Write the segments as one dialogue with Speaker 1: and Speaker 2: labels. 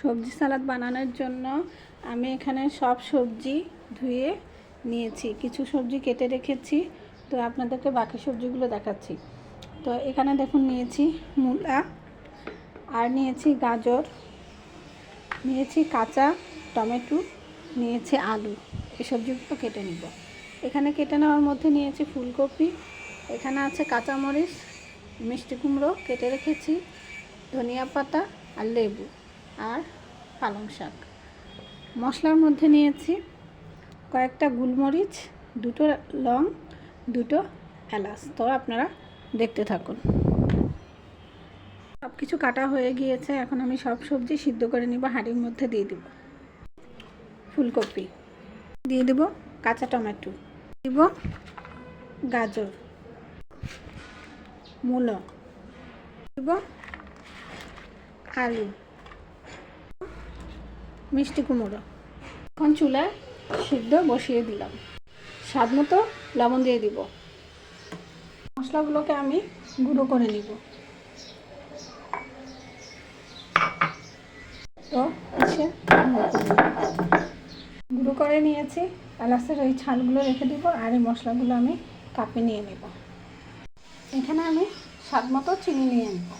Speaker 1: সবজি সালাদ বানানোর জন্য আমি এখানে সব সবজি ধুয়ে নিয়েছি। কিছু সবজি কেটে রেখেছি। তো আপনাদেরকে বাকি সবজিগুলো দেখাচ্ছি। তো এখানে দেখুন নিয়েছি মূলা আর নিয়েছি গাজর, নিয়েছি কাঁচা টমেটো, নিয়েছি আলু। এই সবজিগুলো কেটে নিব। এখানে কেটে নেওয়ার মধ্যে নিয়েছি ফুলকপি, এখানে আছে কাঁচামরিচ, মিষ্টি কুমড়ো কেটে রেখেছি, ধনিয়া পাতা আর লেবু। আর পালং শাক। মশলার মধ্যে নিয়েছি কয়েকটা গোলমরিচ, দুটো লং, দুটো এলাচ। তো আপনারা দেখতে থাকুন। সব কিছু কাটা হয়ে গিয়েছে। এখন আমি সব সবজি সিদ্ধ করে নিব, হাঁড়ির মধ্যে দিয়ে দেব। ফুলকপি দিয়ে দেব, কাঁচা টমেটো দিব, গাজর মূলো দিব, আলু মিষ্টি কুমড়ো। এখন চুলায় সিদ্ধ বসিয়ে দিলাম। স্বাদ মতো লবণ দিয়ে দিব। মশলাগুলোকে আমি গুঁড়ো করে নিব। তো এসে গুঁড়ো করে নিয়েছি, এলাচের ওই ছালগুলো রেখে দিব আর এই মশলাগুলো আমি কাপে নিয়ে নেব। এখানে আমি স্বাদ মতো চিনি নিয়ে নেব।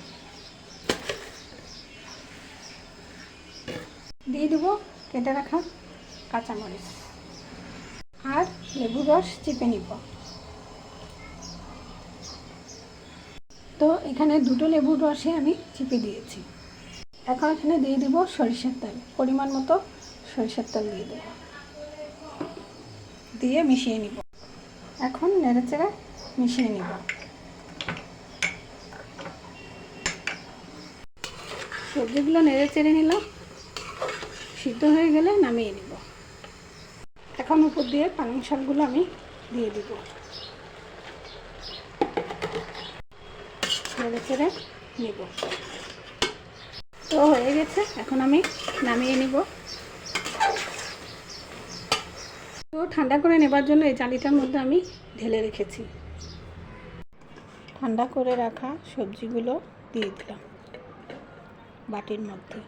Speaker 1: দিয়ে দেবো, কেটে রাখা কাঁচামরিচ। আর লেবু রস চিপে নিব। তো এখানে দুটো লেবুর রসে আমি চিপে দিয়েছি। এখন এখানে দিয়ে দেবো সরিষার তেল, পরিমাণ মতো সরিষার তেল দিয়ে দেবো। দিয়ে মিশিয়ে নিব। এখন নেড়েচেড়ে মিশিয়ে নিব। সবজিগুলো নেড়ে চেড়ে নিলাম। সিদ্ধ হয়ে গেলে নামিয়ে নিব। এখন উপর দিয়ে পালং শাকগুলো আমি দিয়ে দিব। চেড়ে নিব। তো হয়ে গেছে, এখন আমি নামিয়ে নিব। তো ঠান্ডা করে নেবার জন্য এই জালিটার মধ্যে আমি ঢেলে রেখেছি। ঠান্ডা করে রাখা সবজিগুলো দিয়ে দিলাম বাটির মধ্যে।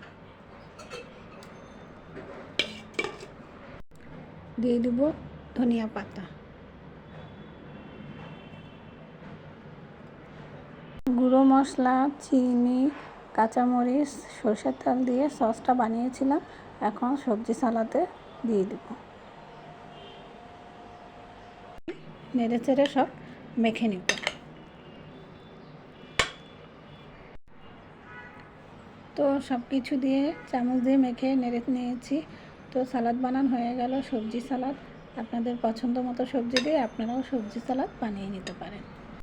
Speaker 1: দিয়ে দেবো ধনিয়া পাতা। গুঁড়ো মশলা, চিনি, কাঁচামরিচ, সরষের তেল দিয়ে সসটা বানিয়েছিলাম। এখন সবজি সালাতে দিয়ে দেব। নেড়ে চেড়ে সব মেখে নেব। তো সব কিছু দিয়ে চামচ দিয়ে মেখে নেড়ে নিয়েছি। তো সালাদ বানান হয়ে গেল সবজি সালাদ। আপনাদের পছন্দ মতো সবজি দিয়ে আপনারাও সবজি সালাদ বানিয়ে নিতে পারেন।